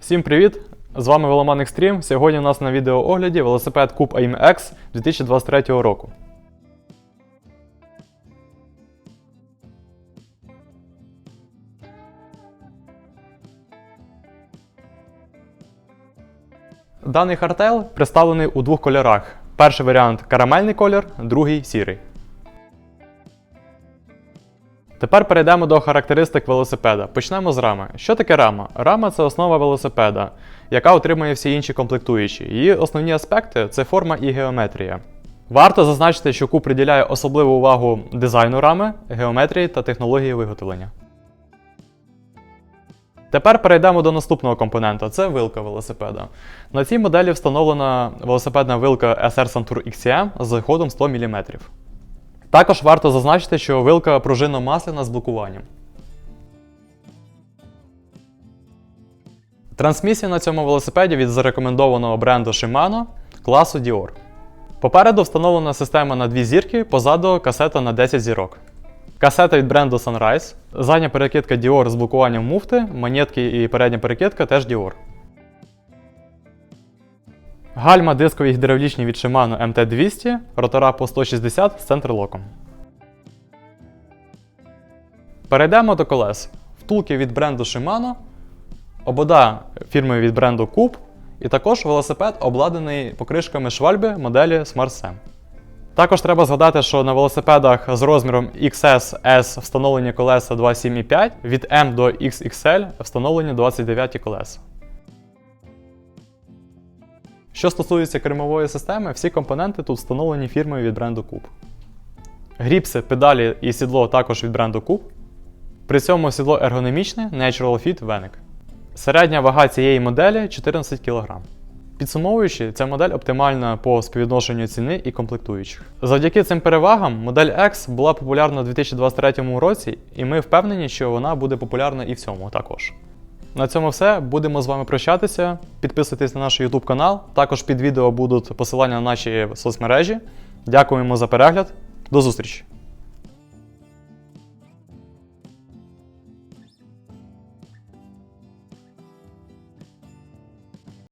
Всім привіт! З вами Веломан Extreme. Сьогодні у нас на відеоогляді велосипед Cube AIM X 2023 року. Даний хартел представлений у двох кольорах. Перший варіант карамельний колір, другий сірий. Тепер перейдемо до характеристик велосипеда. Почнемо з рами. Що таке рама? Рама це основа велосипеда, яка отримує всі інші комплектуючі. Її основні аспекти це форма і геометрія. Варто зазначити, що куб приділяє особливу увагу дизайну рами, геометрії та технології виготовлення. Тепер перейдемо до наступного компонента це вилка велосипеда. На цій моделі встановлена велосипедна вилка SR Santur XCM з ходом 100 мм. Також варто зазначити, що вилка пружинно-масляна з блокуванням. Трансмісія на цьому велосипеді від зарекомендованого бренду Shimano класу Dior. Попереду встановлена система на дві зірки, позаду касета на 10 зірок. Касета від бренду Sunrise, задня перекидка Dior з блокуванням муфти, монетки і передня перекидка теж Dior. Гальма дискові гідравлічні від Shimano MT200, ротора по 160 з центрлоком. Перейдемо до колес. Втулки від бренду Shimano, обода фірми від бренду Cube, і також велосипед обладнаний покришками швальби моделі Smart Sam. Також треба згадати, що на велосипедах з розміром XS S встановлені колеса 2,7,5, від M до XXL встановлені 29 колеса. Що стосується кермової системи, всі компоненти тут встановлені фірмою від бренду Cube. Гріпси, педалі і сідло також від бренду Cube. При цьому сідло ергономічне Natural Fit Venic. Середня вага цієї моделі 14 кг. Підсумовуючи, ця модель оптимальна по співвідношенню ціни і комплектуючих. Завдяки цим перевагам модель X була популярна у 2023 році, і ми впевнені, що вона буде популярна і в цьому також. На цьому все. Будемо з вами прощатися. Підписуйтесь на наш YouTube канал. Також під відео будуть посилання на наші соцмережі. Дякуємо за перегляд. До зустрічі!